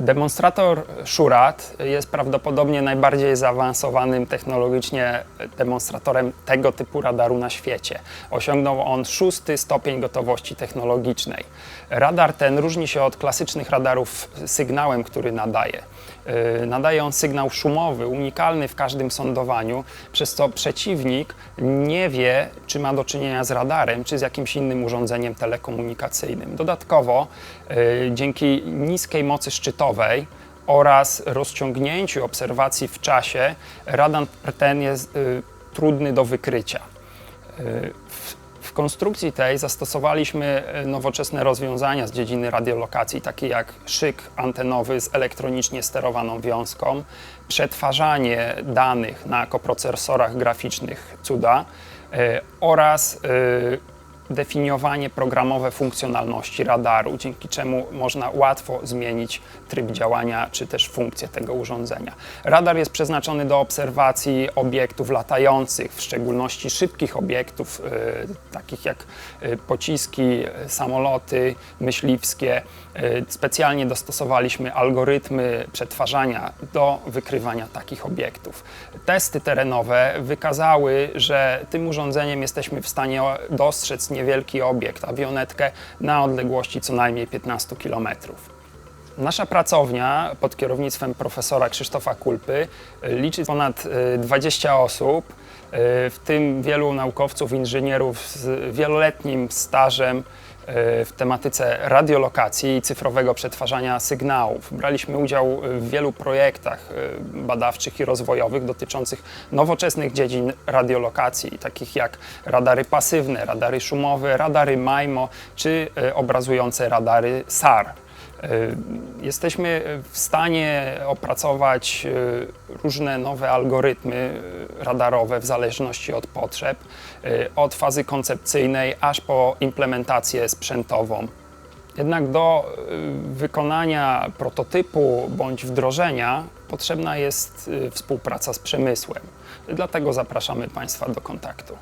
Demonstrator Shurat jest prawdopodobnie najbardziej zaawansowanym technologicznie demonstratorem tego typu radaru na świecie. Osiągnął on szósty stopień gotowości technologicznej. Radar ten różni się od klasycznych radarów sygnałem, który nadaje. Yy, Nadaje on sygnał szumowy, unikalny w każdym sądowaniu, przez co przeciwnik nie wie, czy ma do czynienia z radarem, czy z jakimś innym urządzeniem telekomunikacyjnym. Dodatkowo, yy, dzięki niskiej mocy szczytowej oraz rozciągnięciu obserwacji w czasie, radar ten jest yy, trudny do wykrycia. Yy, W, w konstrukcji tej zastosowaliśmy e, nowoczesne rozwiązania z dziedziny radiolokacji, takie jak szyk antenowy z elektronicznie sterowaną wiązką, przetwarzanie danych na koprocesorach graficznych CUDA e, oraz e, definiowanie programowe funkcjonalności radaru, dzięki czemu można łatwo zmienić tryb działania czy też funkcję tego urządzenia. Radar jest przeznaczony do obserwacji obiektów latających, w szczególności szybkich obiektów, e, takich jak e, pociski, e, samoloty myśliwskie. E, specjalnie dostosowaliśmy algorytmy przetwarzania do wykrywania takich obiektów. Testy terenowe wykazały, że tym urządzeniem jesteśmy w stanie dostrzec niewielki obiekt, awionetkę na odległości co najmniej 15 km. Nasza pracownia pod kierownictwem profesora Krzysztofa Kulpy y, liczy ponad y, 20 osób, y, w tym wielu naukowców, inżynierów z wieloletnim stażem y, w tematyce radiolokacji i cyfrowego przetwarzania sygnałów. Braliśmy udział w wielu projektach badawczych i rozwojowych dotyczących nowoczesnych dziedzin radiolokacji, takich jak radary pasywne, radary szumowe, radary MIMO czy obrazujące radary SAR. Y, Jesteśmy w stanie opracować y, różne nowe algorytmy y, radarowe w zależności od potrzeb, od fazy koncepcyjnej aż po implementację sprzętową. Jednak do wykonania prototypu bądź wdrożenia potrzebna jest współpraca z przemysłem. Dlatego zapraszamy Państwa do kontaktu.